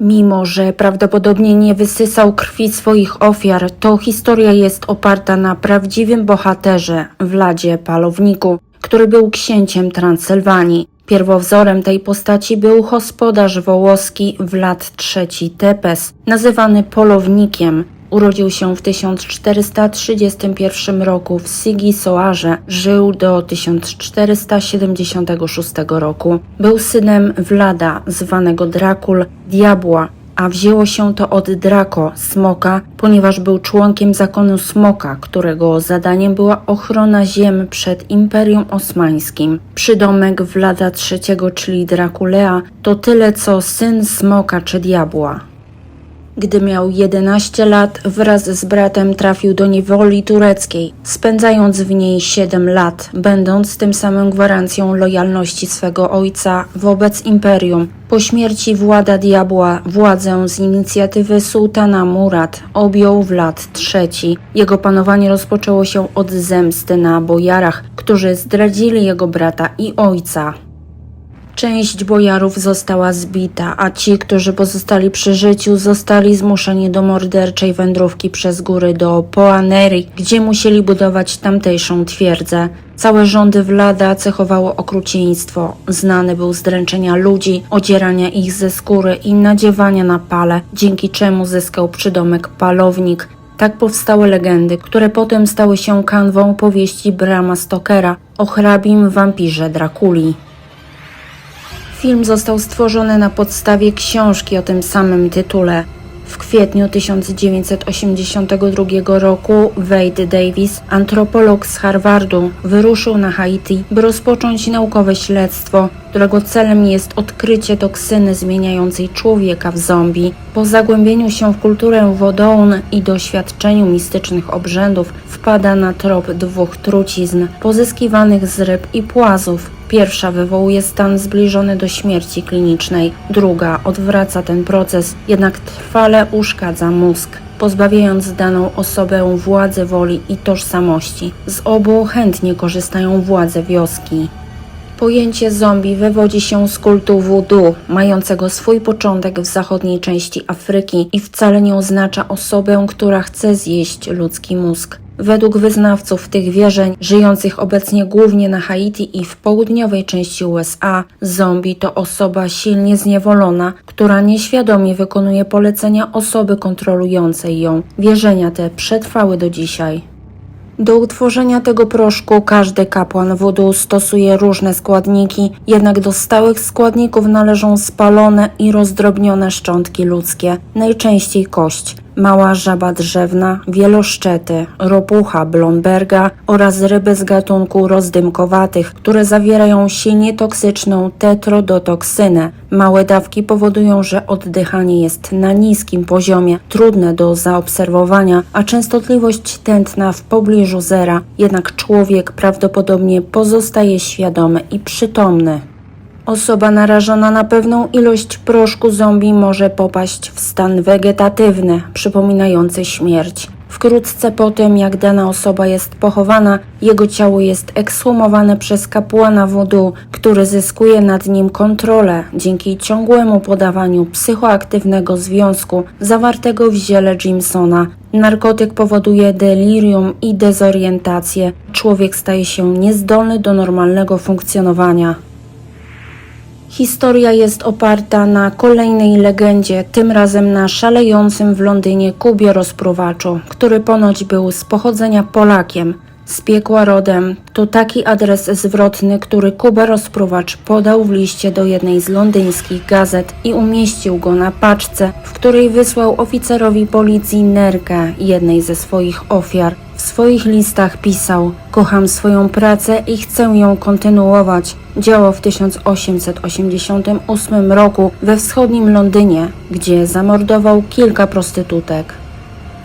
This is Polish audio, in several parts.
Mimo, że prawdopodobnie nie wysysał krwi swoich ofiar, to historia jest oparta na prawdziwym bohaterze, Vladzie Palowniku, który był księciem Transylwanii. Pierwowzorem tej postaci był gospodarz wołoski Vlad III Tepes, nazywany Polownikiem. Urodził się w 1431 roku w Sigisoarze, żył do 1476 roku. Był synem Vlada, zwanego Drakul, diabła, a wzięło się to od Draco, smoka, ponieważ był członkiem zakonu smoka, którego zadaniem była ochrona ziem przed Imperium Osmańskim. Przydomek Vlada III, czyli Draculea, to tyle co syn smoka czy diabła. Gdy miał 11 lat, wraz z bratem trafił do niewoli tureckiej, spędzając w niej 7 lat, będąc tym samym gwarancją lojalności swego ojca wobec imperium. Po śmierci Włada Diabła władzę z inicjatywy sułtana Murad objął Vlad III. Jego panowanie rozpoczęło się od zemsty na bojarach, którzy zdradzili jego brata i ojca. Część bojarów została zbita, a ci, którzy pozostali przy życiu, zostali zmuszeni do morderczej wędrówki przez góry do Poaneri, gdzie musieli budować tamtejszą twierdzę. Całe rządy Vlada cechowało okrucieństwo. Znany był z dręczenia ludzi, odzierania ich ze skóry i nadziewania na pale, dzięki czemu zyskał przydomek palownik. Tak powstały legendy, które potem stały się kanwą powieści Brama Stokera o hrabim wampirze Drakuli. Film został stworzony na podstawie książki o tym samym tytule. W kwietniu 1982 roku Wade Davis, antropolog z Harvardu, wyruszył na Haiti, by rozpocząć naukowe śledztwo, którego celem jest odkrycie toksyny zmieniającej człowieka w zombie. Po zagłębieniu się w kulturę wodoun i doświadczeniu mistycznych obrzędów wpada na trop dwóch trucizn pozyskiwanych z ryb i płazów. Pierwsza wywołuje stan zbliżony do śmierci klinicznej, druga odwraca ten proces, jednak trwale uszkadza mózg, pozbawiając daną osobę władzy woli i tożsamości. Z obu chętnie korzystają władze wioski. Pojęcie zombie wywodzi się z kultu voodoo, mającego swój początek w zachodniej części Afryki i wcale nie oznacza osobę, która chce zjeść ludzki mózg. Według wyznawców tych wierzeń, żyjących obecnie głównie na Haiti i w południowej części USA, zombie to osoba silnie zniewolona, która nieświadomie wykonuje polecenia osoby kontrolującej ją. Wierzenia te przetrwały do dzisiaj. Do utworzenia tego proszku każdy kapłan wodu stosuje różne składniki, jednak do stałych składników należą spalone i rozdrobnione szczątki ludzkie, najczęściej kość, mała żaba drzewna, wieloszczety, ropucha Blomberga oraz ryby z gatunku rozdymkowatych, które zawierają silnie toksyczną tetrodotoksynę. Małe dawki powodują, że oddychanie jest na niskim poziomie, trudne do zaobserwowania, a częstotliwość tętna w pobliżu zera, jednak człowiek prawdopodobnie pozostaje świadomy i przytomny. Osoba narażona na pewną ilość proszku zombie może popaść w stan wegetatywny, przypominający śmierć. Wkrótce po tym, jak dana osoba jest pochowana, jego ciało jest ekshumowane przez kapłana wodu, który zyskuje nad nim kontrolę dzięki ciągłemu podawaniu psychoaktywnego związku zawartego w ziele Jimsona. Narkotyk powoduje delirium i dezorientację. Człowiek staje się niezdolny do normalnego funkcjonowania. Historia jest oparta na kolejnej legendzie, tym razem na szalejącym w Londynie Kubie rozpruwaczu, który ponoć był z pochodzenia Polakiem. Z piekła rodem to taki adres zwrotny, który Kuba rozpruwacz podał w liście do jednej z londyńskich gazet i umieścił go na paczce, w której wysłał oficerowi policji nerkę jednej ze swoich ofiar. W swoich listach pisał: Kocham swoją pracę i chcę ją kontynuować. Działał w 1888 roku we wschodnim Londynie, gdzie zamordował kilka prostytutek.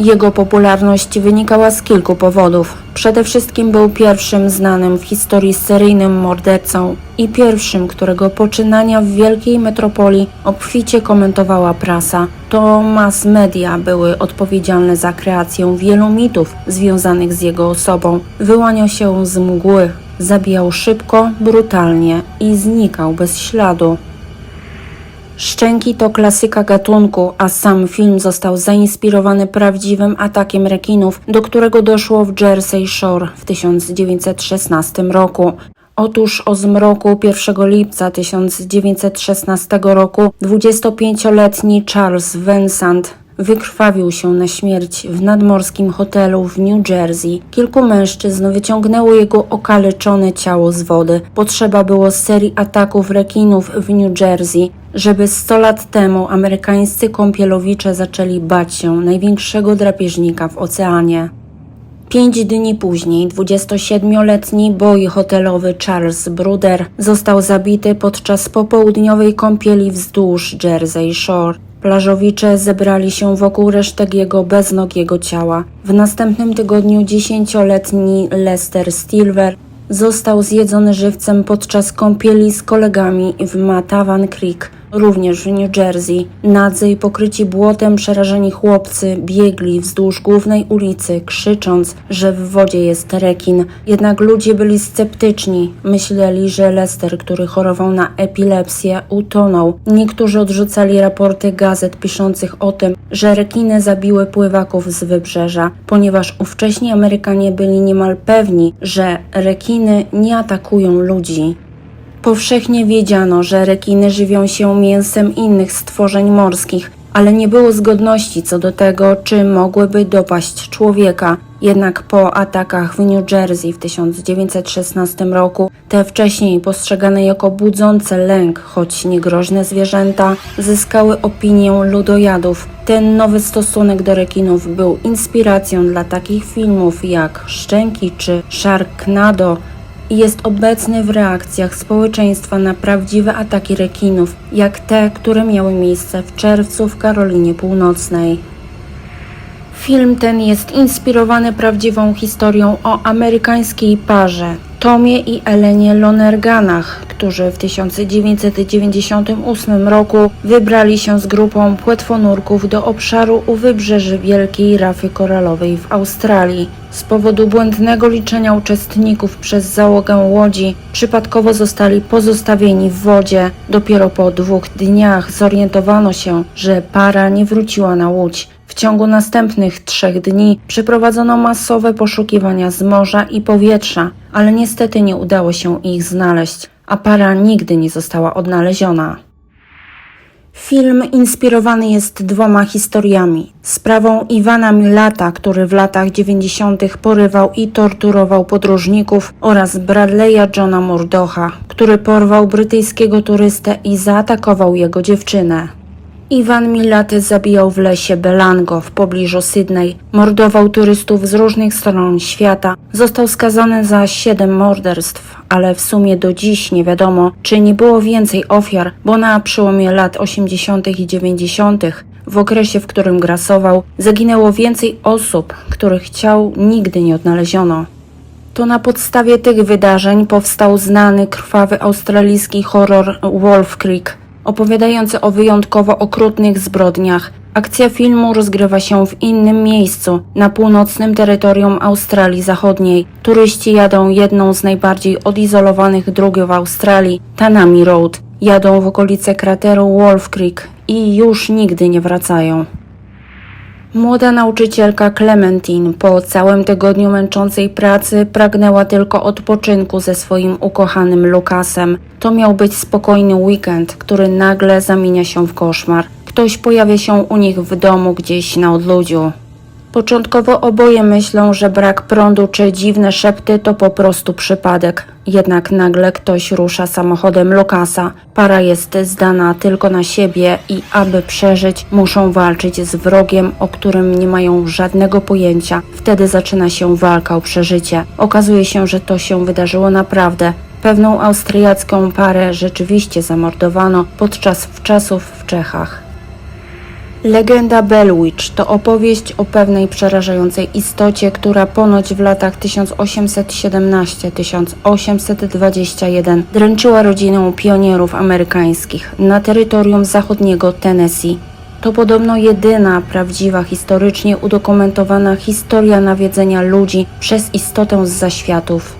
Jego popularność wynikała z kilku powodów. Przede wszystkim był pierwszym znanym w historii seryjnym mordercą i pierwszym, którego poczynania w wielkiej metropolii obficie komentowała prasa. To mass media były odpowiedzialne za kreację wielu mitów związanych z jego osobą. Wyłaniał się z mgły, zabijał szybko, brutalnie i znikał bez śladu. Szczęki to klasyka gatunku, a sam film został zainspirowany prawdziwym atakiem rekinów, do którego doszło w Jersey Shore w 1916 roku. Otóż o zmroku 1 lipca 1916 roku 25-letni Charles Vincent wykrwawił się na śmierć w nadmorskim hotelu w New Jersey. Kilku mężczyzn wyciągnęło jego okaleczone ciało z wody. Potrzeba było serii ataków rekinów w New Jersey, żeby 100 lat temu amerykańscy kąpielowicze zaczęli bać się największego drapieżnika w oceanie. Pięć dni później 27-letni boj hotelowy Charles Bruder został zabity podczas popołudniowej kąpieli wzdłuż Jersey Shore. Plażowicze zebrali się wokół resztek jego beznogiego ciała. W następnym tygodniu dziesięcioletni Lester Stilwer został zjedzony żywcem podczas kąpieli z kolegami w Matavan Creek, również w New Jersey. Nadzy i pokryci błotem przerażeni chłopcy biegli wzdłuż głównej ulicy, krzycząc, że w wodzie jest rekin. Jednak ludzie byli sceptyczni. Myśleli, że Lester, który chorował na epilepsję, utonął. Niektórzy odrzucali raporty gazet piszących o tym, że rekiny zabiły pływaków z wybrzeża, ponieważ ówcześni Amerykanie byli niemal pewni, że rekiny nie atakują ludzi. Powszechnie wiedziano, że rekiny żywią się mięsem innych stworzeń morskich, ale nie było zgodności co do tego, czy mogłyby dopaść człowieka. Jednak po atakach w New Jersey w 1916 roku, te wcześniej postrzegane jako budzące lęk, choć niegroźne zwierzęta, zyskały opinię ludojadów. Ten nowy stosunek do rekinów był inspiracją dla takich filmów jak Szczęki czy Sharknado, i jest obecny w reakcjach społeczeństwa na prawdziwe ataki rekinów, jak te, które miały miejsce w czerwcu w Karolinie Północnej. Film ten jest inspirowany prawdziwą historią o amerykańskiej parze Tomie i Elenie Lonerganach, którzy w 1998 roku wybrali się z grupą płetwonurków do obszaru u wybrzeży Wielkiej Rafy Koralowej w Australii. Z powodu błędnego liczenia uczestników przez załogę łodzi przypadkowo zostali pozostawieni w wodzie. Dopiero po dwóch dniach zorientowano się, że para nie wróciła na łódź. W ciągu następnych trzech dni przeprowadzono masowe poszukiwania z morza i powietrza, ale niestety nie udało się ich znaleźć, a para nigdy nie została odnaleziona. Film inspirowany jest dwoma historiami. Sprawą Iwana Milata, który w latach 90. porywał i torturował podróżników oraz Bradley'a Johna Murdocha, który porwał brytyjskiego turystę i zaatakował jego dziewczynę. Iwan Milaty zabijał w lesie Belango w pobliżu Sydney, mordował turystów z różnych stron świata, został skazany za siedem morderstw, ale w sumie do dziś nie wiadomo, czy nie było więcej ofiar, bo na przełomie lat 80. i 90. w okresie, w którym grasował, zaginęło więcej osób, których ciał nigdy nie odnaleziono. To na podstawie tych wydarzeń powstał znany krwawy australijski horror Wolf Creek, opowiadający o wyjątkowo okrutnych zbrodniach. Akcja filmu rozgrywa się w innym miejscu, na północnym terytorium Australii Zachodniej. Turyści jadą jedną z najbardziej odizolowanych dróg w Australii, Tanami Road. Jadą w okolice krateru Wolf Creek i już nigdy nie wracają. Młoda nauczycielka Clementine po całym tygodniu męczącej pracy pragnęła tylko odpoczynku ze swoim ukochanym Lukasem. To miał być spokojny weekend, który nagle zamienia się w koszmar. Ktoś pojawia się u nich w domu gdzieś na odludziu. Początkowo oboje myślą, że brak prądu czy dziwne szepty to po prostu przypadek. Jednak nagle ktoś rusza samochodem Lukasa. Para jest zdana tylko na siebie i aby przeżyć, muszą walczyć z wrogiem, o którym nie mają żadnego pojęcia. Wtedy zaczyna się walka o przeżycie. Okazuje się, że to się wydarzyło naprawdę. Pewną austriacką parę rzeczywiście zamordowano podczas wczasów w Czechach. Legenda Bellwitch to opowieść o pewnej przerażającej istocie, która ponoć w latach 1817-1821 dręczyła rodzinę pionierów amerykańskich na terytorium zachodniego Tennessee. To podobno jedyna prawdziwa historycznie udokumentowana historia nawiedzenia ludzi przez istotę z zaświatów.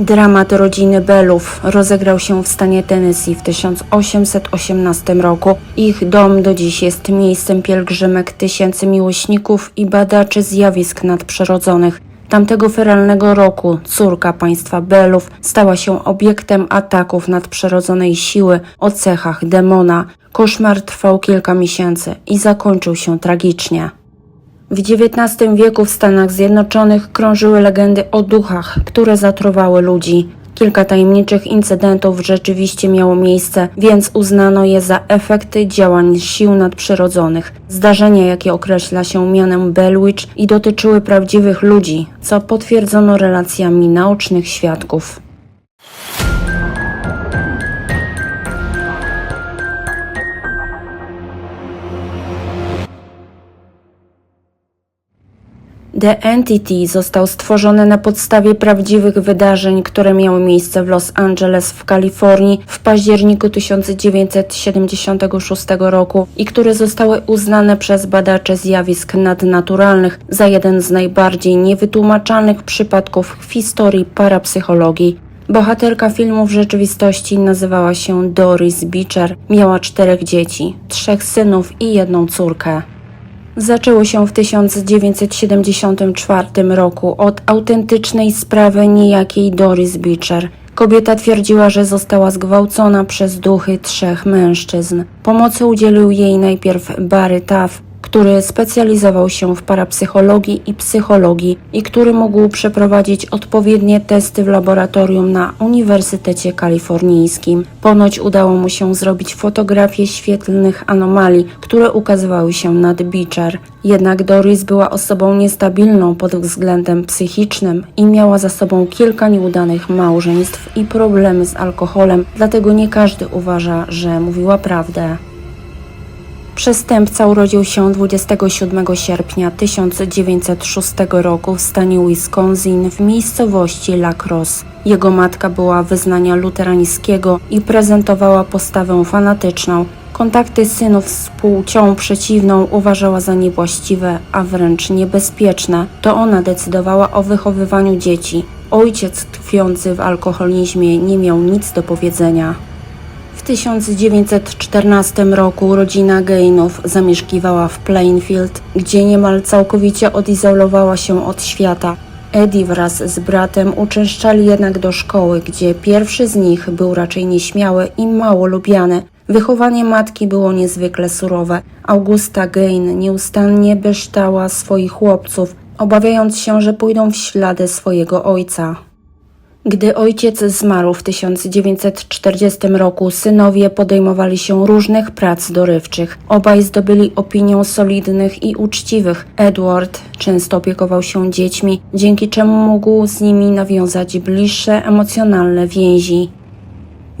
Dramat rodziny Bellów rozegrał się w stanie Tennessee w 1818 roku. Ich dom do dziś jest miejscem pielgrzymek tysięcy miłośników i badaczy zjawisk nadprzyrodzonych. Tamtego feralnego roku córka państwa Bellów stała się obiektem ataków nadprzyrodzonej siły o cechach demona. Koszmar trwał kilka miesięcy i zakończył się tragicznie. W XIX wieku w Stanach Zjednoczonych krążyły legendy o duchach, które zatruwały ludzi. Kilka tajemniczych incydentów rzeczywiście miało miejsce, więc uznano je za efekty działań sił nadprzyrodzonych. Zdarzenia, jakie określa się mianem Bellwitch i dotyczyły prawdziwych ludzi, co potwierdzono relacjami naocznych świadków. The Entity został stworzony na podstawie prawdziwych wydarzeń, które miały miejsce w Los Angeles w Kalifornii w październiku 1976 roku i które zostały uznane przez badaczy zjawisk nadnaturalnych za jeden z najbardziej niewytłumaczalnych przypadków w historii parapsychologii. Bohaterka filmu w rzeczywistości nazywała się Doris Beecher. Miała czterech dzieci, trzech synów i jedną córkę. Zaczęło się w 1974 roku od autentycznej sprawy niejakiej Doris Beecher. Kobieta twierdziła, że została zgwałcona przez duchy trzech mężczyzn. Pomocy udzielił jej najpierw Barry Taff, który specjalizował się w parapsychologii i psychologii i który mógł przeprowadzić odpowiednie testy w laboratorium na Uniwersytecie Kalifornijskim. Ponoć udało mu się zrobić fotografie świetlnych anomalii, które ukazywały się nad Beecher. Jednak Doris była osobą niestabilną pod względem psychicznym i miała za sobą kilka nieudanych małżeństw i problemy z alkoholem, dlatego nie każdy uważa, że mówiła prawdę. Przestępca urodził się 27 sierpnia 1906 roku w stanie Wisconsin w miejscowości La Crosse. Jego matka była wyznania luterańskiego i prezentowała postawę fanatyczną. Kontakty synów z płcią przeciwną uważała za niewłaściwe, a wręcz niebezpieczne. To ona decydowała o wychowywaniu dzieci. Ojciec tkwiący w alkoholizmie nie miał nic do powiedzenia. W 1914 roku rodzina Gainów zamieszkiwała w Plainfield, gdzie niemal całkowicie odizolowała się od świata. Eddie wraz z bratem uczęszczali jednak do szkoły, gdzie pierwszy z nich był raczej nieśmiały i mało lubiany. Wychowanie matki było niezwykle surowe. Augusta Gain nieustannie beształa swoich chłopców, obawiając się, że pójdą w ślady swojego ojca. Gdy ojciec zmarł w 1940 roku, synowie podejmowali się różnych prac dorywczych. Obaj zdobyli opinię solidnych i uczciwych. Edward często opiekował się dziećmi, dzięki czemu mógł z nimi nawiązać bliższe emocjonalne więzi.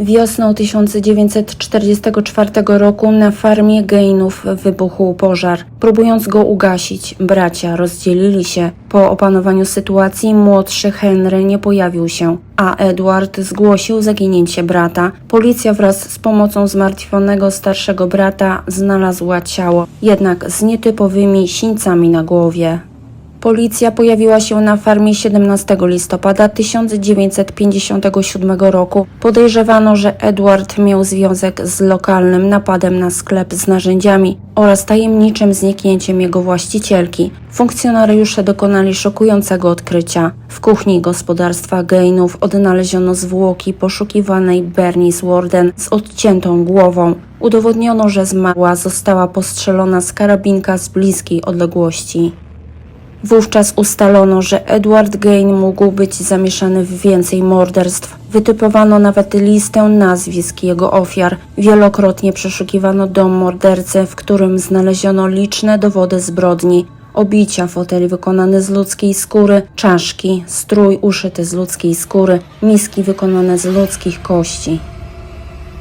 Wiosną 1944 roku na farmie Gainów wybuchł pożar. Próbując go ugasić, bracia rozdzielili się. Po opanowaniu sytuacji młodszy Henry nie pojawił się, a Edward zgłosił zaginięcie brata. Policja wraz z pomocą zmartwionego starszego brata znalazła ciało, jednak z nietypowymi sińcami na głowie. Policja pojawiła się na farmie 17 listopada 1957 roku. Podejrzewano, że Edward miał związek z lokalnym napadem na sklep z narzędziami oraz tajemniczym zniknięciem jego właścicielki. Funkcjonariusze dokonali szokującego odkrycia. W kuchni gospodarstwa Gainów odnaleziono zwłoki poszukiwanej Bernice Warden z odciętą głową. Udowodniono, że zmarła została postrzelona z karabinka z bliskiej odległości. Wówczas ustalono, że Edward Gain mógł być zamieszany w więcej morderstw. Wytypowano nawet listę nazwisk jego ofiar. Wielokrotnie przeszukiwano dom mordercy, w którym znaleziono liczne dowody zbrodni. Obicia, foteli wykonane z ludzkiej skóry, czaszki, strój uszyty z ludzkiej skóry, miski wykonane z ludzkich kości.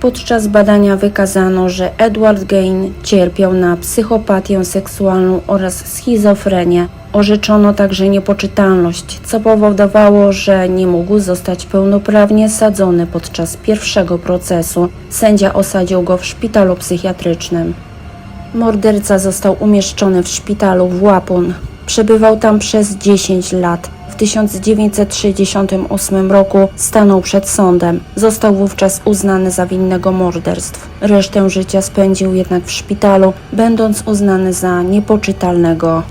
Podczas badania wykazano, że Edward Gain cierpiał na psychopatię seksualną oraz schizofrenię. Orzeczono także niepoczytalność, co powodowało, że nie mógł zostać pełnoprawnie sadzony podczas pierwszego procesu. Sędzia osadził go w szpitalu psychiatrycznym. Morderca został umieszczony w szpitalu w Łapun. Przebywał tam przez 10 lat. W 1968 roku stanął przed sądem. Został wówczas uznany za winnego morderstw. Resztę życia spędził jednak w szpitalu, będąc uznany za niepoczytalnego.